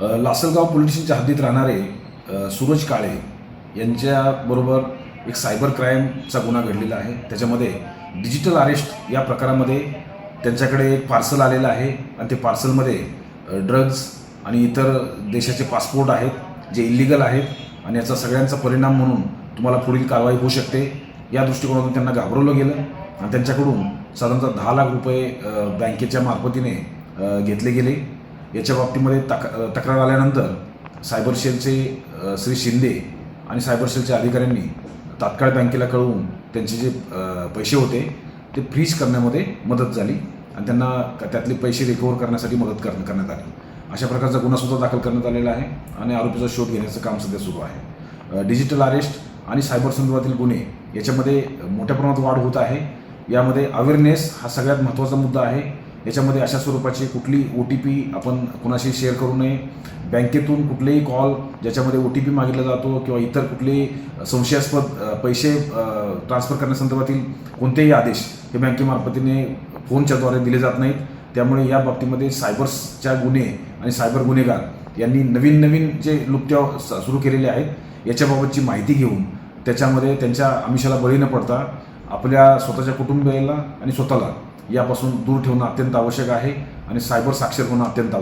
Lasalgaon police स्टेशनच्या हद्दीत राहणारे सूरज काळे यांच्याबरोबर एक सायबर क्राईमचा गुन्हा घडलेला आहे. त्याच्यामध्ये डिजिटल अरेस्ट या प्रकारामध्ये त्यांच्याकडे एक पार्सल आलेलं आहे आणि ते पार्सलमध्ये ड्रग्ज आणि इतर देशाचे पासपोर्ट आहेत जे इलिगल आहेत आणि याचा सगळ्यांचा परिणाम म्हणून तुम्हाला पुढील कारवाई होऊ शकते. या दृष्टिकोनातून त्यांना घाबरवलं गेलं आणि त्यांच्याकडून साधारणतः दहा लाख रुपये बँकेच्या मार्फतीने घेतले गेले. याच्या बाबतीमध्ये तक तक्रार आल्यानंतर सायबर सेलचे श्री शिंदे आणि सायबर सेलच्या अधिकाऱ्यांनी तात्काळ बँकेला कळवून त्यांचे जे पैसे होते ते फ्रीज करण्यामध्ये मदत झाली आणि त्यांना त्यातले पैसे रिकवर करण्यासाठी मदत कर करण्यात आली. अशा प्रकारचा गुन्हासुद्धा दाखल करण्यात आलेला आहे आणि आरोपीचा शोध घेण्याचं काम सध्या सुरू आहे. डिजिटल अरेस्ट आणि सायबर संदर्भातील गुन्हे याच्यामध्ये मोठ्या प्रमाणात वाढ होत आहे. यामध्ये अवेअरनेस हा सगळ्यात महत्त्वाचा मुद्दा आहे. याच्यामध्ये अशा स्वरूपाची कुठली ओ टी पी आपण कुणाशी शेअर करू नये. बँकेतून कुठलेही कॉल ज्याच्यामध्ये ओ टी पी मागितला जातो किंवा इतर कुठलेही संशयास्पद पैसे ट्रान्सफर करण्यासंदर्भातील कोणतेही आदेश हे बँकेमार्फतीने फोनच्याद्वारे दिले जात नाहीत. त्यामुळे या बाबतीमध्ये सायबर्सच्या गुन्हे आणि सायबर गुन्हेगार यांनी नवीन नवीन जे लुप्त्या सुरू केलेले आहेत याच्याबाबतची माहिती घेऊन त्याच्यामध्ये त्यांच्या आमिषाला बळी न पडता आपल्या स्वतःच्या कुटुंबियाला आणि स्वतःला यापासून दूर ठेवणं अत्यंत आवश्यक आहे आणि सायबर साक्षर होणं अत्यंत